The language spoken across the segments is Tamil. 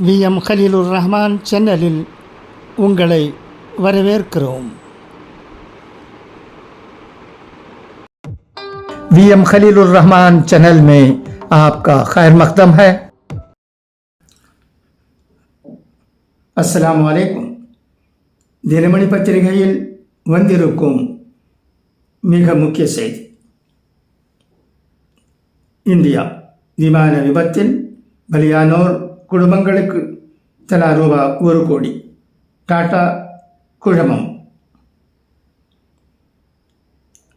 வி எம் கலீலுர் ரஹ்மான் சேனலில் உங்களை வரவேற்கிறோம் V M Khalilur Rahman channel में आपका खैर मकदम है அஸ்ஸலாமு அலைக்கும் தினமணி பத்திரிகையில் வந்திருக்கும் மிக முக்கிய செய்தி இந்தியா விமான விபத்தில் பலியானோர் குடும்பங்களுக்கு தலா ரூபா ஒரு கோடி. டாடா குழமம்.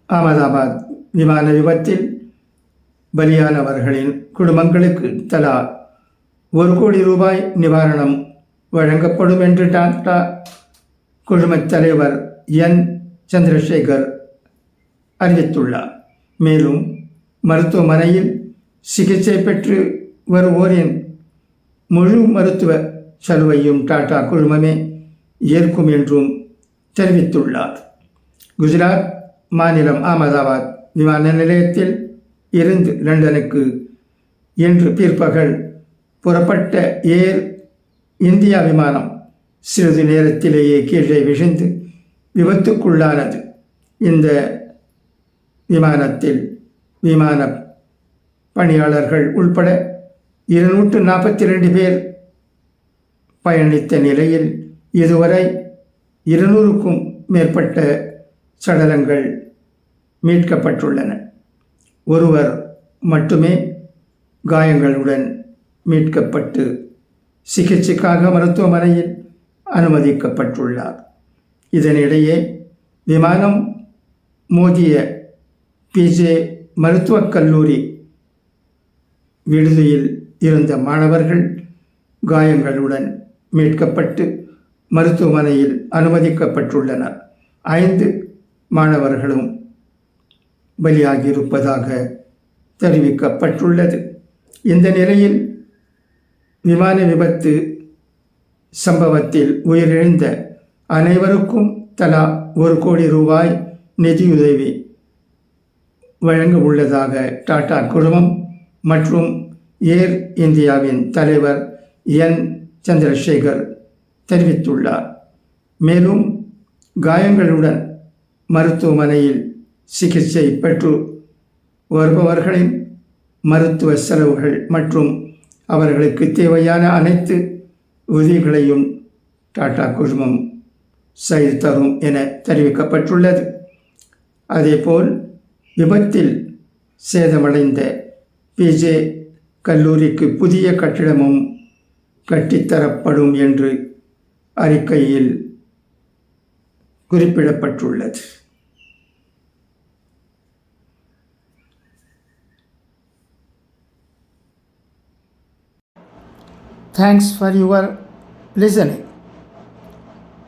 அகமதாபாத் விமான விபத்தில் பலியானவர்களின் குடும்பங்களுக்கு தலா ஒரு கோடி ரூபாய் நிவாரணம் வழங்கப்படும் என்று டாடா குழுமத் தலைவர் என். சந்திரசேகர் அறிவித்துள்ளார். மேலும் மருத்துவமனையில் சிகிச்சை பெற்று வருவோரின் முழு மருத்துவ சலுவையும் டாடா குழுமமே ஏற்கும் என்றும் தெரிவித்துள்ளார். குஜராத் மாநிலம் அகமதாபாத் விமான நிலையத்தில் இருந்து லண்டனுக்கு இன்று பிற்பகல் புறப்பட்ட ஏர் இந்தியா விமானம் சிறிது நேரத்திலேயே கீழே விழுந்து விபத்துக்குள்ளானது. இந்த விமானத்தில் விமான பணியாளர்கள் உள்பட இருநூற்று நாற்பத்தி ரெண்டு பேர் பயணித்த நிலையில் இதுவரை இருநூறுக்கும் மேற்பட்ட சடலங்கள் மீட்கப்பட்டுள்ளன. ஒருவர் மட்டுமே காயங்களுடன் மீட்கப்பட்டு சிகிச்சைக்காக மருத்துவமனையில் அனுமதிக்கப்பட்டுள்ளார். இதனிடையே விமானம் மோதிய பிஜே மருத்துவக் கல்லூரி விடுதியில் இருந்த மாணவர்கள் காயங்களுடன் மீட்கப்பட்டு மருத்துவமனையில் அனுமதிக்கப்பட்டுள்ளனர். ஐந்து மாணவர்களும் பலியாகியிருப்பதாக தெரிவிக்கப்பட்டுள்ளது. இந்த நிலையில் விமான விபத்து சம்பவத்தில் உயிரிழந்த அனைவருக்கும் தலா ஒரு கோடி ரூபாய் நிதியுதவி வழங்க உள்ளதாக டாடா குழுமம் மற்றும் ஏர் இந்தியாவின் தலைவர் என். சந்திரசேகர் தெரிவித்துள்ளார். மேலும் காயங்களுடன் மருத்துவமனையில் சிகிச்சை பெற்று வருபவர்களின் மருத்துவ செலவுகள் மற்றும் அவர்களுக்கு தேவையான அனைத்து உதவிகளையும் டாடா குழுமம் செய்து தரும் என தெரிவிக்கப்பட்டுள்ளது. அதேபோல் விபத்தில் சேதமடைந்த பிஜே கல்லூரிக்கு புதிய கட்டிடமும் கட்டித்தரப்படும் என்று அறிக்கையில் குறிப்பிடப்பட்டுள்ளது थैंक्स फॉर योर लिसनिंग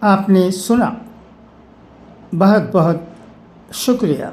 आपने सुना बहुत बहुत शुक्रिया